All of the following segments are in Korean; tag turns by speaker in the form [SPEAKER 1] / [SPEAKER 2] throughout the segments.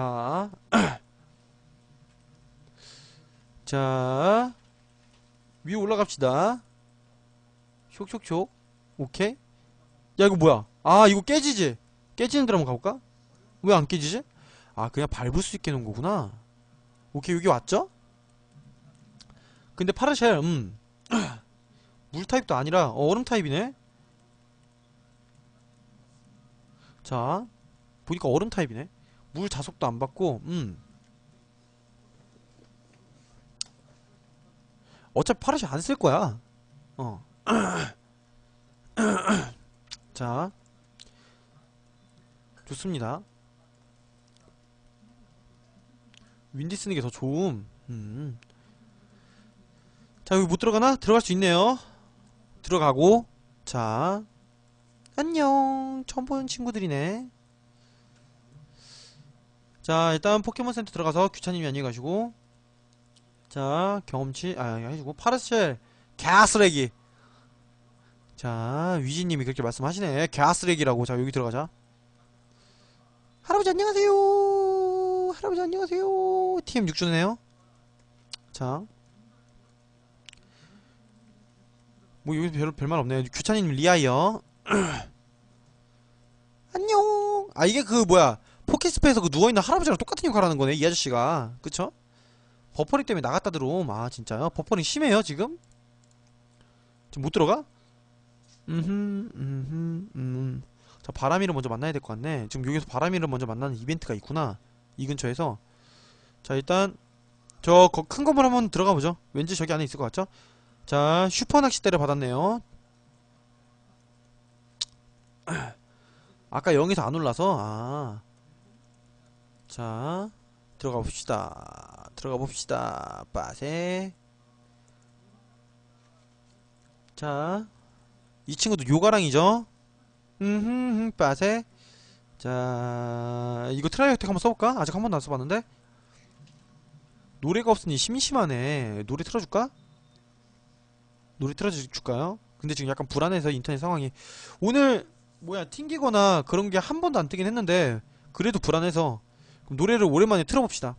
[SPEAKER 1] 자. 자. 위로 올라갑시다. 쇽쇽쇽. 오케이. 야, 이거 뭐야? 아, 이거 깨지지? 깨지는 데로 한번 가볼까? 왜 안 깨지지? 아, 그냥 밟을 수 있게 놓은 거구나. 오케이, 여기 왔죠? 근데 파르쉘, 음. 물 타입도 아니라, 어, 얼음 타입이네? 자, 보니까 얼음 타입이네? 물 자속도 안 받고, 음. 어차피 파르시 안 쓸 거야. 어. 자. 좋습니다. 윈디 쓰는 게 더 좋음. 음. 자, 여기 못 들어가나? 들어갈 수 있네요. 들어가고. 자. 안녕. 처음 보는 친구들이네. 자, 일단 포켓몬 센터 들어가서 규차님이 안녕히 가시고. 자, 경험치, 아, 해주고. 파르셀, 개쓰레기. 자, 위지님이 그렇게 말씀하시네. 개쓰레기라고. 자, 여기 들어가자. 할아버지 안녕하세요. 할아버지 안녕하세요. TM 6주네요. 자. 뭐 여기 별, 별말 없네요. 규찬님 리아이어. 안녕. 아 이게 그 뭐야 포켓스페에서 그 누워있는 할아버지랑 똑같은 역할 하는 거네 이 아저씨가 그쵸? 버퍼링 때문에 나갔다 들어옴 아 진짜요? 버퍼링 심해요 지금? 지금 못 들어가? 음흠 음흠 음. 자 바람이를 먼저 만나야 될 것 같네 지금 여기서 바람이를 먼저 만나는 이벤트가 있구나 이 근처에서 자 일단 저 큰 건물 한번 들어가 보죠 왠지 저기 안에 있을 것 같죠? 자 슈퍼 낚싯대를 받았네요 아까 0에서 안 올라서 아. 자 들어가 봅시다. 들어가 봅시다. 빠세. 자 이 친구도 요가랑이죠? 음흠 빠세. 자 이거 트라이 혜택 한번 써볼까? 아직 한 번도 안 써봤는데? 노래가 없으니 심심하네. 노래 틀어줄까? 노래 틀어줄까요? 근데 지금 약간 불안해서 인터넷 상황이. 오늘 뭐야 튕기거나 그런 게 한 번도 안 뜨긴 했는데 그래도 불안해서 그럼 노래를 오랜만에 틀어봅시다.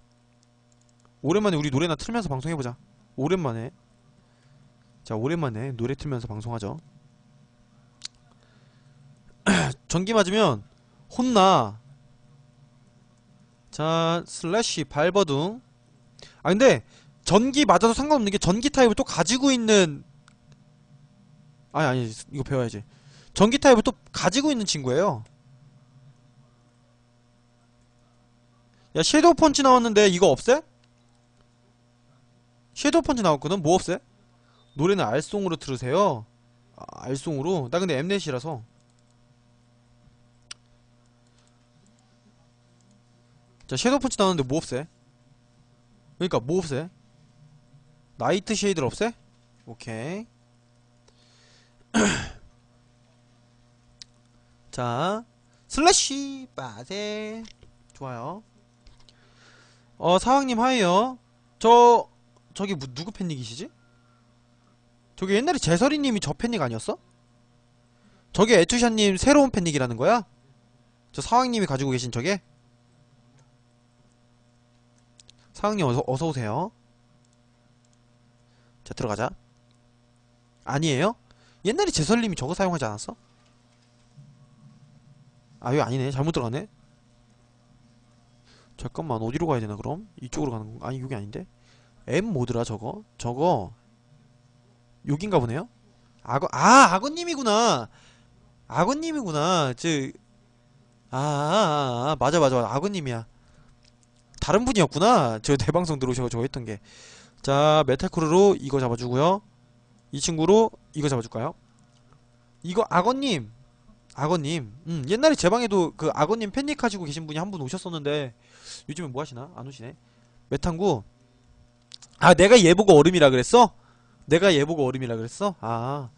[SPEAKER 1] 오랜만에 우리 노래나 틀면서 방송해보자. 오랜만에. 자 오랜만에 노래 틀면서 방송하죠. 전기 맞으면 혼나. 자 슬래시 발버둥. 아 근데 전기 맞아도 상관없는 게 전기 타입을 또 가지고 있는 아니 아니 이거 배워야지. 전기 타입을 또 가지고 있는 친구예요. 야 섀도우 펀치 나왔는데 이거 없애? 섀도우 펀치 나왔거든? 뭐 없애? 노래는 알송으로 들으세요. 아, 알송으로? 나 근데 엠넷이라서 자 섀도우 펀치 나왔는데 뭐 없애? 그러니까 뭐 없애? 나이트 쉐이드를 없애? 오케이 자, 슬래시 빠세 좋아요. 어, 사왕님 하이요. 저 저기 뭐, 누구 팬닉이시지? 저기 옛날에 제설이님이 저 팬닉 아니었어? 저게 에투샤님 새로운 팬닉이라는 거야? 저 사왕님이 가지고 계신 저게? 사왕님 어서 어서 오세요. 자 들어가자. 아니에요? 옛날에 제설님이 저거 사용하지 않았어? 아 여기 아니네 잘못 들어가네 잠깐만 어디로 가야 되나 그럼? 이쪽으로 가는 건가? 아니 여기 아닌데 M 뭐더라 저거? 저거 여긴가 보네요? 악어 아 악어님이구나 악어님이구나 즉 아, 아, 아, 아, 맞아 맞아 맞아 악어님이야 다른 분이었구나 저 대방송 들어오셔서 저거 했던 게자 메탈크루로 이거 잡아주고요 이 친구로 이거 잡아줄까요? 이거 악어님 악어님, 음, 옛날에 제 방에도 그 악어님 팬닉 가지고 계신 분이 한 분 오셨었는데 요즘에 뭐 하시나? 안 오시네. 메탄구. 아, 내가 얘 보고 얼음이라 그랬어? 내가 얘 보고 얼음이라 그랬어? 아.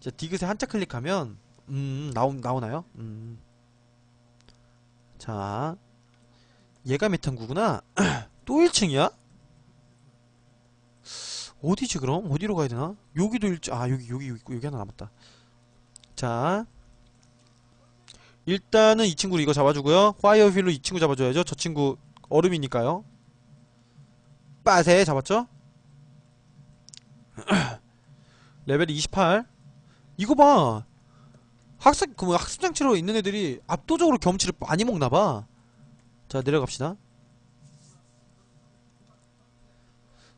[SPEAKER 1] 자, 디귿에 한자 클릭하면 음, 나오 나오나요? 음. 자. 얘가 메탄구구나. 또 1층이야? 어디지 그럼? 어디로 가야 되나? 여기도 1층. 아, 여기 여기 여기 여기 하나 남았다. 자 일단은 이 친구를 이거 잡아주고요. 파이어 휠로 이 친구 잡아줘야죠. 저 친구 얼음이니까요. 빠세 잡았죠? 레벨 28 이거 봐. 학습 그뭐 학습 장치로 있는 애들이 압도적으로 경험치를 많이 먹나봐. 자 내려갑시다.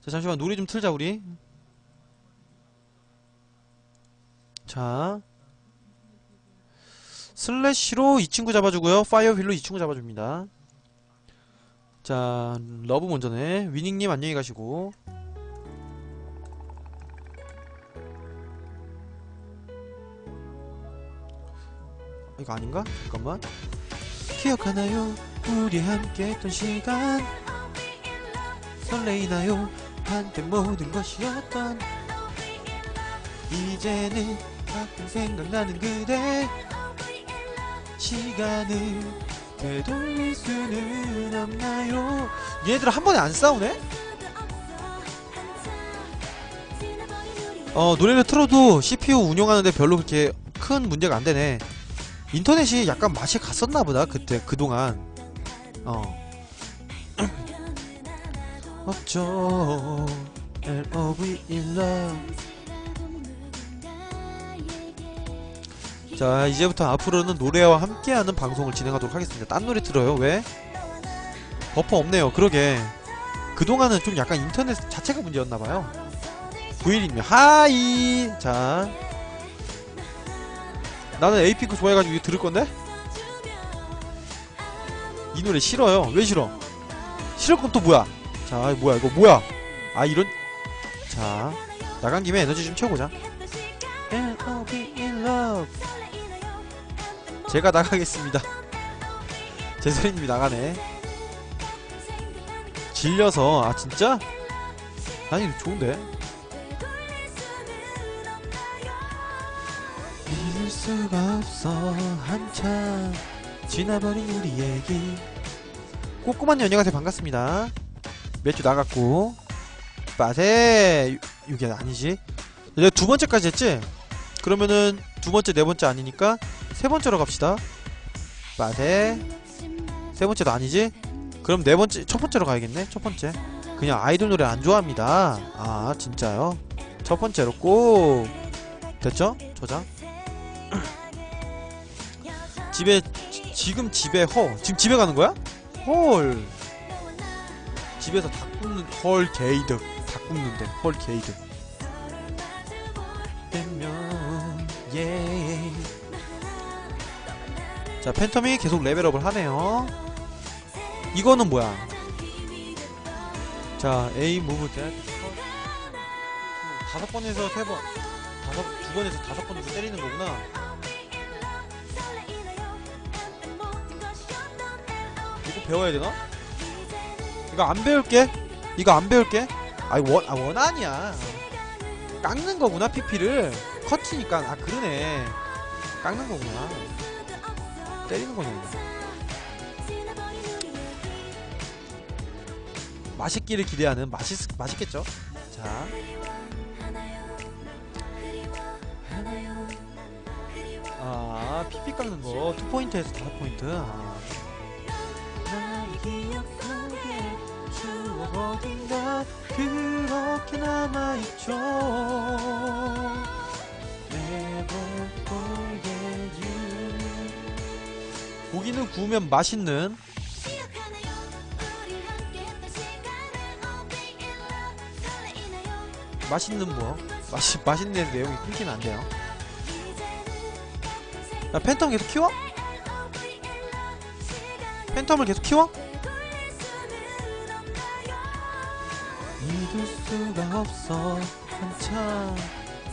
[SPEAKER 1] 자 잠시만 노래 좀 틀자 우리. 자 슬래시로 이 친구 잡아주고요. 파이어 휠로 이 친구 잡아줍니다. 자 러브 먼저네. 위닝님 안녕히 가시고. 이거 아닌가? 잠깐만. 기억하나요? 우리 함께 했던 시간. 설레이나요? 한때 모든 것이었던. 이제는 가끔 생각나는 그대 시간을 되돌릴 수는 없나요? 얘들 한 번에 안 싸우네? 어 노래를 틀어도 CPU 운영하는데 별로 그렇게 큰 문제가 안 되네 인터넷이 약간 맛이 갔었나 보다 그때 그동안 어 없죠 L.O.V. 자 이제부터 앞으로는 노래와 함께하는 방송을 진행하도록 하겠습니다 딴 노래 틀어요 왜? 버퍼 없네요 그러게 그동안은 좀 약간 인터넷 자체가 문제였나봐요 9일이면 하이 자 나는 에이핑크 좋아해가지고 이거 들을 건데? 이 노래 싫어요. 왜 싫어? 싫을 건 또 뭐야? 자, 뭐야, 이거 뭐야? 아, 이런. 자, 나간 김에 에너지 좀 채워보자. L.O.V. in love. 제가 나가겠습니다. 제설이님이 나가네. 질려서, 아, 진짜? 아니, 좋은데? 잊을 수가 없어 한참 지나버린 우리 얘기 꼬꼬만 연예가세 반갑습니다 몇 주 나갔고 빠세 유- 이게 아니지 내가 두 번째까지 했지? 그러면은 두 번째 네 번째 아니니까 세 번째로 갑시다. 빠세 세 번째도 아니지? 그럼 네 번째 첫 번째로 가야겠네. 첫 번째. 그냥 아이돌 노래 안 좋아합니다. 아 진짜요? 첫 번째로 꼭. 됐죠? 저장? 집에 지- 지금 집에 허 지금 집에 가는 거야? 헐. 집에서 닭 굽는 헐 게이득. 닭 굽는데 헐 게이득 예. 자 팬텀이 계속 레벨업을 하네요 이거는 뭐야 자 A 무브 대 다섯 번에서 세번 다섯 두 번에서 다섯 번에서 때리는 거구나 이거 배워야 되나? 이거 안 배울게. 이거 안 배울게. 아이 원, 아 원안이야. 깎는 거구나 PP를. 커트니까 아 그러네. 깎는 거구나. 때리는 거네. 맛있기를 기대하는 맛있 맛있겠죠. 자. 아, PP 깎는 거. 2포인트에서 5포인트. 아. 그렇게 남아있죠 고기는 구우면 맛있는 맛있는 뭐? 맛이, 맛있는 내용이 끊기면 안 돼요. 야, 팬텀 계속 키워? 팬텀을 계속 키워? 믿을 수가 없어 한참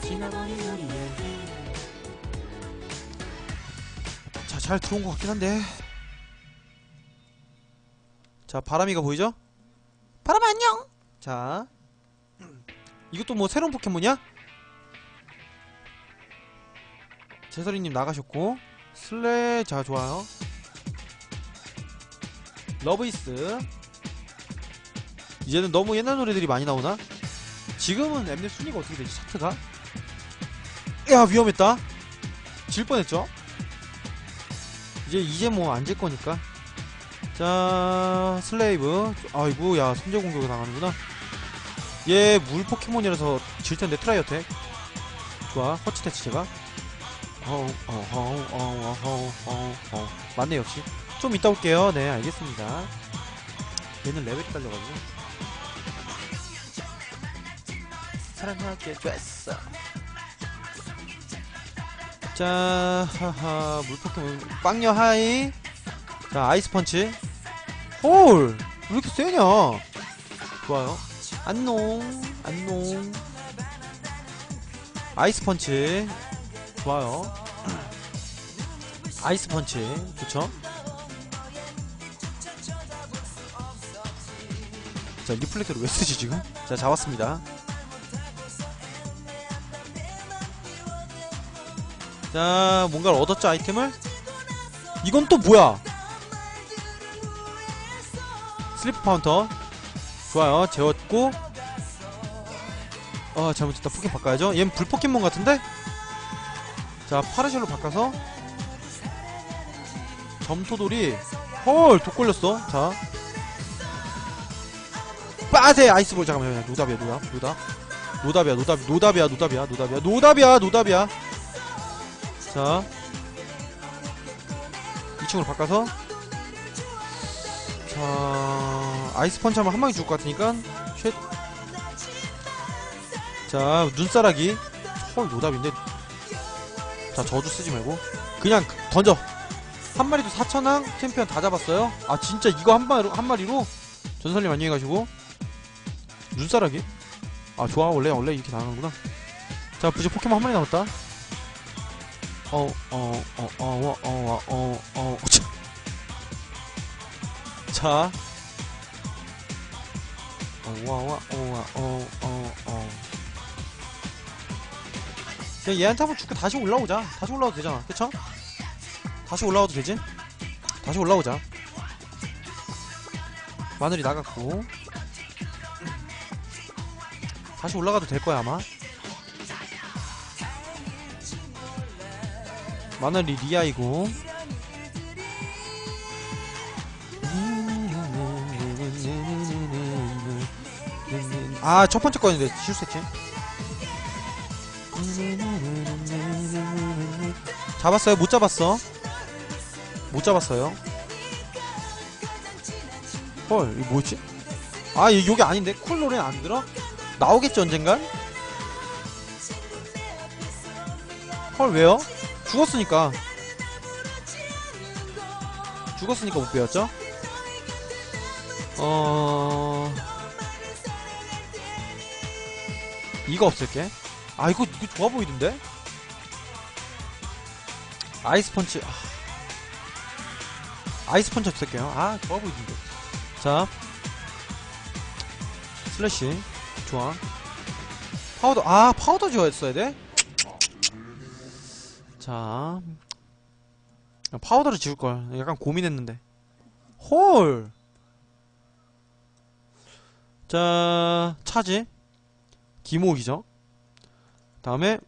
[SPEAKER 1] 지나버린 우리 얘 잘 들어온 것 같긴 한데 자, 바람이가 보이죠? 바람 안녕! 자 이것도 뭐 새로운 포켓몬이야? 제설이님 나가셨고 슬레 자 좋아요 러브이스 이제는 너무 옛날 노래들이 많이 나오나? 지금은 엠넷 순위가 어떻게 되지 차트가? 야 위험했다 질 뻔했죠? 이제 이제 뭐 안 질 거니까. 자 슬레이브. 아이고 야 선제 공격을 당하는구나. 얘 물 포켓몬이라서 질 텐데 트라이어텍 좋아 허치 태치 제가. 어어어어어어어 맞네 역시. 좀 이따 올게요. 네 알겠습니다. 얘는 레벨이 딸려가지고. 사랑할게 됐어 자 하하 물 포켓몬 빵녀 하이. 자 아이스 펀치. 홀! 왜 이렇게 세냐? 좋아요. 안녕 안녕 아이스 펀치. 좋아요. 아이스 펀치. 좋죠? 자 리플렉터를 왜 쓰지 지금? 자 잡았습니다 자 뭔가를 얻었죠 아이템을? 이건 또 뭐야? 슬리프 파운터. 좋아요 재웠고. 아 잘못했다. 포켓 바꿔야죠. 얘는 불 포켓몬 같은데? 자 파르셜로 바꿔서. 점토돌이. 헐 독 걸렸어. 자. 빠세! 아이스볼. 잠깐만요. 노답이야 노답 노답 노답이야 노답 노답이야 노답이야 노답이야. 노답이야 노답이야 자 2층으로 바꿔서. 자 아이스 펀치 하면 한 방에 죽을 것 같으니까 쉣. 자 눈사라기. 헐 노답인데. 자 저주 쓰지 말고. 그냥 던져. 한 마리도 4천왕 챔피언 다 잡았어요. 아 진짜 이거 한 마리로 한 마리로? 전설님 안녕히 가시고. 눈사라기? 아 좋아. 원래 원래 이렇게 나가는구나. 자 부지 포켓몬 한 마리 남았다 어어어어어어어어 어치 어, 어, 어, 자. 어우와어와어어어어어 야 얘한테 한번 줄게. 다시 올라오자. 다시 올라와도 되잖아. 그쵸? 다시 올라와도 되지? 다시 올라오자. 마늘이 나갔고. 다시 올라가도 될 거야 아마. 마늘이 리아이고. 아 첫 번째 거였는데 실수했지 잡았어요? 못 잡았어? 못 잡았어요? 헐 이거 뭐지? 아 이- 요게 아닌데? 쿨 노래는 안 들어? 나오겠지 언젠간? 헐 왜요 죽었으니까. 죽었으니까 못 배웠죠? 어 이거 없을게. 아 이거 이거 좋아 보이던데? 아이스 펀치 아. 아이스 펀치 없앨게요. 아 좋아 보이던데. 자 슬래시 좋아. 파우더 아 파우더 지어였어야 돼? 자 파우더를 지울걸 약간 고민했는데 홀 자, 차지. 기모기죠. 다음에